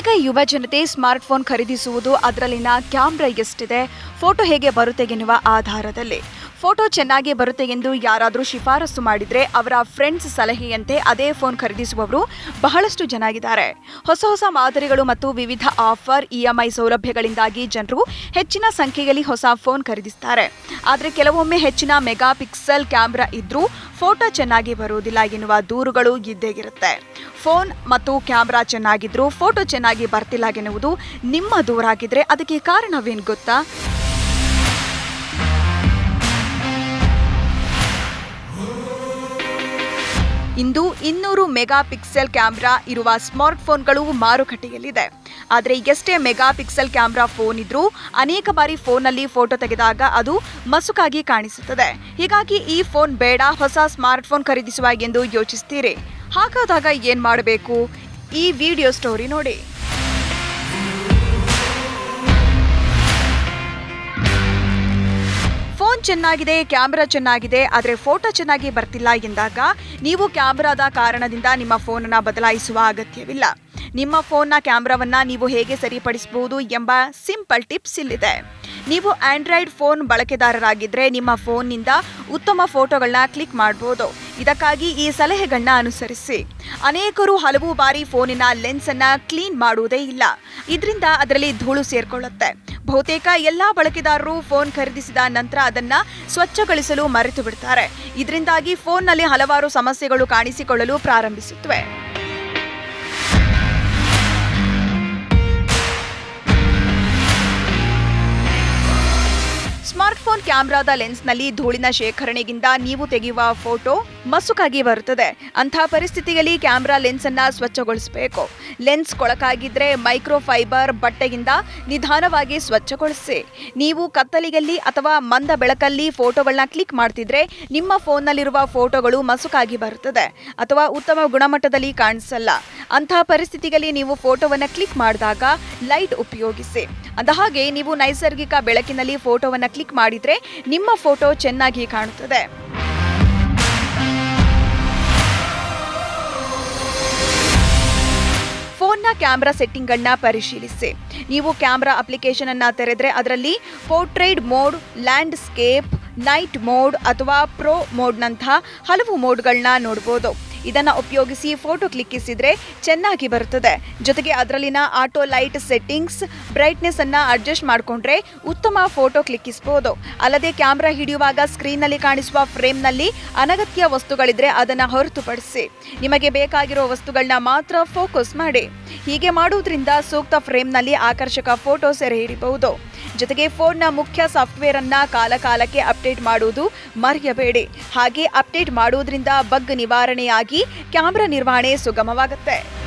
ಈಗ ಯುವ ಜನತೆ ಸ್ಮಾರ್ಟ್ಫೋನ್ ಖರೀದಿಸುವುದು ಅದರಲ್ಲಿನ ಕ್ಯಾಮ್ರಾ ಎಷ್ಟಿದೆ? ಫೋಟೋ ಹೇಗೆ ಬರುತ್ತೆ ಎನ್ನುವ ಆಧಾರದಲ್ಲಿ. ಫೋಟೋ ಚೆನ್ನಾಗಿ ಬರುತ್ತೆ ಎಂದು ಯಾರಾದರೂ ಶಿಫಾರಸು ಮಾಡಿದರೆ ಅವರ ಫ್ರೆಂಡ್ಸ್ ಸಲಹೆಯಂತೆ ಅದೇ ಫೋನ್ ಖರೀದಿಸುವವರು ಬಹಳಷ್ಟು ಜನ ಇದ್ದಾರೆ ಹೊಸ ಹೊಸ ಮಾದರಿಗಳು ಮತ್ತು ವಿವಿಧ ಆಫರ್ ಇಎಂಐ ಸೌಲಭ್ಯಗಳಿಂದಾಗಿ ಜನರು ಹೆಚ್ಚಿನ ಸಂಖ್ಯೆಯಲ್ಲಿ ಹೊಸ ಫೋನ್ ಖರೀದಿಸ್ತಾರೆ. ಆದರೆ ಕೆಲವೊಮ್ಮೆ ಹೆಚ್ಚಿನ ಮೆಗಾ ಪಿಕ್ಸೆಲ್ ಕ್ಯಾಮ್ರಾ ಇದ್ದರೂ ಫೋಟೋ ಚೆನ್ನಾಗಿ ಬರುವುದಿಲ್ಲ ಎನ್ನುವ ದೂರುಗಳು ಇದ್ದೇ ಇರುತ್ತೆ. ಫೋನ್ ಮತ್ತು ಕ್ಯಾಮ್ರಾ ಚೆನ್ನಾಗಿದ್ದರೂ ಫೋಟೋ ಚೆನ್ನಾಗಿ ಬರ್ತಿಲ್ಲ ಎನ್ನುವುದು ನಿಮ್ಮ ದೂರಾಗಿದ್ದರೆ ಅದಕ್ಕೆ ಕಾರಣವೇನು ಗೊತ್ತಾ? ಇಂದು ಇನ್ನೂರು ಮೆಗಾ ಪಿಕ್ಸೆಲ್ ಕ್ಯಾಮ್ರಾ ಇರುವ ಸ್ಮಾರ್ಟ್ಫೋನ್ಗಳು ಮಾರುಕಟ್ಟೆಯಲ್ಲಿದೆ. ಆದರೆ ಎಷ್ಟೇ ಮೆಗಾ ಪಿಕ್ಸೆಲ್ ಕ್ಯಾಮ್ರಾ ಫೋನ್ ಇದ್ರೂ ಅನೇಕ ಬಾರಿ ಫೋನ್ನಲ್ಲಿ ಫೋಟೋ ತೆಗೆದಾಗ ಅದು ಮಸುಕಾಗಿ ಕಾಣಿಸುತ್ತದೆ. ಹೀಗಾಗಿ ಈ ಫೋನ್ ಬೇಡ, ಹೊಸ ಸ್ಮಾರ್ಟ್ಫೋನ್ ಖರೀದಿಸುವ ಎಂದು ಯೋಚಿಸ್ತೀರಿ. ಹಾಗಾದಾಗ ಏನು ಮಾಡಬೇಕು? ಈ ವಿಡಿಯೋ ಸ್ಟೋರಿ ನೋಡಿ. ಫೋನ್ ಚೆನ್ನಾಗಿದೆ, ಕ್ಯಾಮ್ರಾ ಚೆನ್ನಾಗಿದೆ, ಆದರೆ ಫೋಟೋ ಚೆನ್ನಾಗಿ ಬರ್ತಿಲ್ಲ ಎಂದಾಗ ನೀವು ಕ್ಯಾಮ್ರಾದ ಕಾರಣದಿಂದ ನಿಮ್ಮ ಫೋನನ್ನು ಬದಲಾಯಿಸುವ ಅಗತ್ಯವಿಲ್ಲ. ನಿಮ್ಮ ಫೋನ್ನ ಕ್ಯಾಮ್ರಾವನ್ನು ನೀವು ಹೇಗೆ ಸರಿಪಡಿಸಬಹುದು ಎಂಬ ಸಿಂಪಲ್ ಟಿಪ್ಸ್ ಇಲ್ಲಿದೆ. ನೀವು ಆಂಡ್ರಾಯ್ಡ್ ಫೋನ್ ಬಳಕೆದಾರರಾಗಿದ್ದರೆ ನಿಮ್ಮ ಫೋನ್ನಿಂದ ಉತ್ತಮ ಫೋಟೋಗಳನ್ನ ಕ್ಲಿಕ್ ಮಾಡ್ಬೋದು. ಇದಕ್ಕಾಗಿ ಈ ಸಲಹೆಗಳನ್ನ ಅನುಸರಿಸಿ. ಅನೇಕರು ಹಲವು ಬಾರಿ ಫೋನಿನ ಲೆನ್ಸನ್ನು ಕ್ಲೀನ್ ಮಾಡುವುದೇ ಇಲ್ಲ. ಇದರಿಂದ ಅದರಲ್ಲಿ ಧೂಳು ಸೇರಿಕೊಳ್ಳುತ್ತೆ. ಬಹುತೇಕ ಎಲ್ಲ ಬಳಕೆದಾರರು ಫೋನ್ ಖರೀದಿಸಿದ ನಂತರ ಅದನ್ನ ಸ್ವಚ್ಛಗೊಳಿಸಲು ಮರೆತು ಬಿಡ್ತಾರೆ ಇದರಿಂದಾಗಿ ಫೋನ್ನಲ್ಲಿ ಹಲವಾರು ಸಮಸ್ಯೆಗಳು ಕಾಣಿಸಿಕೊಳ್ಳಲು ಪ್ರಾರಂಭಿಸುತ್ತವೆ. ಕ್ಯಾಮ್ರಾದ ಲೆನ್ಸ್ನಲ್ಲಿ ಧೂಳಿನ ಶೇಖರಣೆಗಿಂತ ನೀವು ತೆಗೆಯುವ ಫೋಟೋ ಮಸುಕಾಗಿ ಬರುತ್ತದೆ. ಅಂಥ ಪರಿಸ್ಥಿತಿಯಲ್ಲಿ ಕ್ಯಾಮ್ರಾ ಲೆನ್ಸ್ ಅನ್ನ ಸ್ವಚ್ಛಗೊಳಿಸಬೇಕು. ಲೆನ್ಸ್ ಕೊಳಕಾಗಿದ್ರೆ ಮೈಕ್ರೋ ಫೈಬರ್ ಬಟ್ಟೆಯಿಂದ ನಿಧಾನವಾಗಿ ಸ್ವಚ್ಛಗೊಳಿಸಿ. ನೀವು ಕತ್ತಲಿಗೆಲ್ಲಿ ಅಥವಾ ಮಂದ ಬೆಳಕಲ್ಲಿ ಫೋಟೋಗಳನ್ನ ಕ್ಲಿಕ್ ಮಾಡ್ತಿದ್ರೆ ನಿಮ್ಮ ಫೋನ್ನಲ್ಲಿರುವ ಫೋಟೋಗಳು ಮಸುಕಾಗಿ ಬರುತ್ತದೆ ಅಥವಾ ಉತ್ತಮ ಗುಣಮಟ್ಟದಲ್ಲಿ ಕಾಣಿಸಲ್ಲ. ಅಂತಹ ಪರಿಸ್ಥಿತಿಯಲ್ಲಿ ನೀವು ಫೋಟೋವನ್ನು ಕ್ಲಿಕ್ ಮಾಡಿದಾಗ ಲೈಟ್ ಉಪಯೋಗಿಸಿ. ಅಂದಹಾಗೆ ನೀವು ನೈಸರ್ಗಿಕ ಬೆಳಕಿನಲ್ಲಿ ಫೋಟೋವನ್ನು ಕ್ಲಿಕ್ ಮಾಡಿದರೆ ನಿಮ್ಮ ಫೋಟೋ ಚೆನ್ನಾಗಿ ಕಾಣುತ್ತದೆ. ಫೋನ್ನ ಕ್ಯಾಮ್ರಾ ಸೆಟ್ಟಿಂಗ್ಗಳನ್ನ ಪರಿಶೀಲಿಸಿ. ನೀವು ಕ್ಯಾಮ್ರಾ ಅಪ್ಲಿಕೇಶನ್ ಅನ್ನ ತೆರೆದ್ರೆ ಅದರಲ್ಲಿ portrait mode, landscape, night mode ಅಥವಾ ಪ್ರೋ ಮೋಡ್ನಂತಹ ಹಲವು ಮೋಡ್ಗಳನ್ನ ನೋಡ್ಬೋದು. ಇದನ್ನ ಉಪಯೋಗಿಸಿ ಫೋಟೋ ಕ್ಲಿಕ್ಕಿಸಿದರೆ ಚೆನ್ನಾಗಿ ಬರುತ್ತದೆ. ಜೊತೆಗೆ ಅದರಲ್ಲಿನ ಆಟೋ ಲೈಟ್ ಸೆಟ್ಟಿಂಗ್ಸ್ ಬ್ರೈಟ್ನೆಸ್ ಅನ್ನು ಅಡ್ಜಸ್ಟ್ ಮಾಡಿಕೊಂಡ್ರೆ ಉತ್ತಮ ಫೋಟೋ ಕ್ಲಿಕ್ಕಿಸಬಹುದು ಅಲ್ಲದೆ ಕ್ಯಾಮ್ರಾ ಹಿಡಿಯುವಾಗ ಸ್ಕ್ರೀನ್ನಲ್ಲಿ ಕಾಣಿಸುವ ಫ್ರೇಮ್ನಲ್ಲಿ ಅನಗತ್ಯ ವಸ್ತುಗಳಿದ್ರೆ ಅದನ್ನು ಹೊರತುಪಡಿಸಿ. ನಿಮಗೆ ಬೇಕಾಗಿರೋ ವಸ್ತುಗಳನ್ನ ಮಾತ್ರ ಫೋಕಸ್ ಮಾಡಿ. ಹೀಗೆ ಮಾಡುವುದರಿಂದ ಸೂಕ್ತ ಫ್ರೇಮ್ನಲ್ಲಿ ಆಕರ್ಷಕ ಫೋಟೋ ಸೆರೆ ಹಿಡಿಬಹುದು. ಜೊತೆಗೆ ಫೋನ್ನ ಮುಖ್ಯ ಸಾಫ್ಟ್ವೇರ್ ಅನ್ನ ಕಾಲಕಾಲಕ್ಕೆ ಅಪ್ಡೇಟ್ ಮಾಡುವುದು ಮರೆಯಬೇಡಿ. ಹಾಗೆ ಅಪ್ಡೇಟ್ ಮಾಡುವುದರಿಂದ ಬಗ್ ನಿವಾರಣೆಯಾಗಿ ಕ್ಯಾಮ್ರಾ ನಿರ್ವಹಣೆ ಸುಗಮವಾಗುತ್ತೆ.